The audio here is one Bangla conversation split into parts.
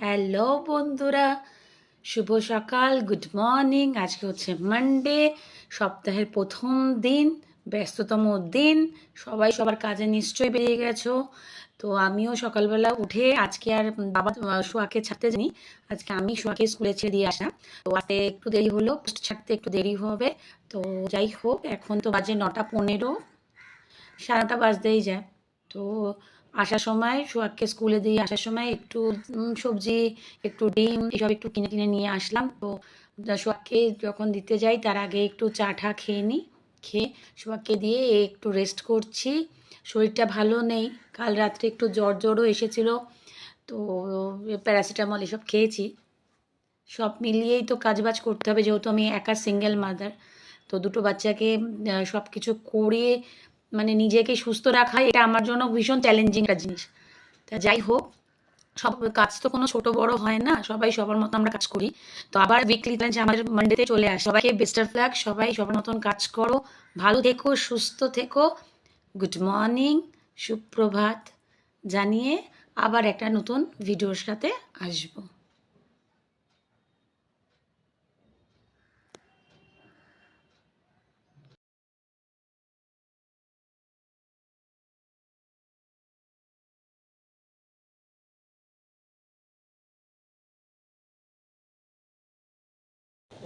হ্যালো বন্ধুরা, শুভ সকাল, গুড মর্নিং। আজকে হচ্ছে মানডে সপ্তাহের প্রথম দিন, ব্যস্ততম দিন। সবাই সবার কাজে নিশ্চয়ই বেরিয়ে গেছো। তো আমিও সকালবেলা উঠে আজকে আর বাবা সোয়াকে ছাড়তে জানি আজকে আমি সোয়াকে স্কুলে ছেড়ে দিয়ে আসলাম। তো আজকে একটু দেরি হলো ছাড়তে একটু দেরি হবে। তো যাই হোক, এখন তো বাজে নটা পনেরো সারাটা বাজতেই যায়। তো আসার সময় সোহাগকে স্কুলে দিয়ে আসার সময় একটু সবজি, একটু ডিম, এসব একটু কিনে কিনে নিয়ে আসলাম। তো সোহাগকে যখন দিতে যাই, তার আগে একটু চা ঠা খেয়ে নিই খেয়ে সোহাগকে দিয়ে একটু রেস্ট করছি। শরীরটা ভালো নেই। কাল রাত্রে একটু জ্বর জ্বরও এসেছিল। তো প্যারাসিটামল এসব খেয়েছি। সব মিলিয়েই তো কাজবাজ করতে হবে, যেহেতু আমি একা সিঙ্গেল মাদার তো দুটো বাচ্চাকে সব কিছু করে মানে নিজেকে সুস্থ রাখা, এটা আমার জন্য ভীষণ চ্যালেঞ্জিং একটা জিনিস। তা যাই হোক, সব কাজ তো কোনো ছোট বড় হয় না, সবাই সবার মতো আমরা কাজ করি। তো আবার উইকলি চ্যালেঞ্জ আমাদের মানডেতে চলে আসে। সবাইকে বেস্টার ফ্ল্যাগ সবাই সবার মতন কাজ করো, ভালো থেকো, সুস্থ থেকো। গুড মর্নিং সুপ্রভাত। জানিয়ে আবার একটা নতুন ভিডিওর সাথে আসব।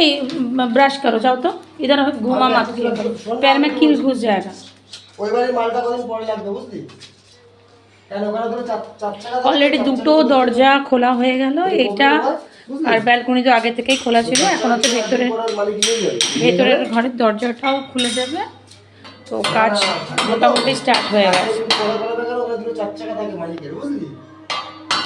ए ब्रश करो जाओ तो इधर घुमा मत पैर में कील घुस जाएगा ওই বাড়ির মালটা কদিন পরে লাগবে বুঝলি কেন ওখানে ধরো চার চার চাকা থাকে, অলরেডি চার দুটো চাকা থাকে। দরজা খোলা হয়ে গেল এই এটা বুঝলি? আর ব্যালকনি তো আগে থেকেই খোলা ছিল এখন হচ্ছে ভেতরে ওপরের মালিক নিয়ে যাবে। ভেতরের ঘরের দরজাটাও খুলে দেবে তো কাজ মোটামুটি স্টার্ট হয়ে গেছে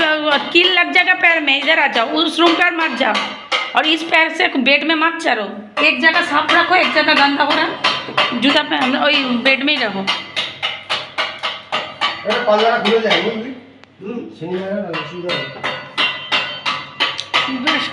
कील लग जाएगा पैर में इधर आ जाओ उस रूम पर मत जाओ। और इस पैर से बेड में मत चलो एक जगह साफ़ रखो एक जगह गंदा हो रहा जूता पहन वही बेड में ही रहो। ब्रश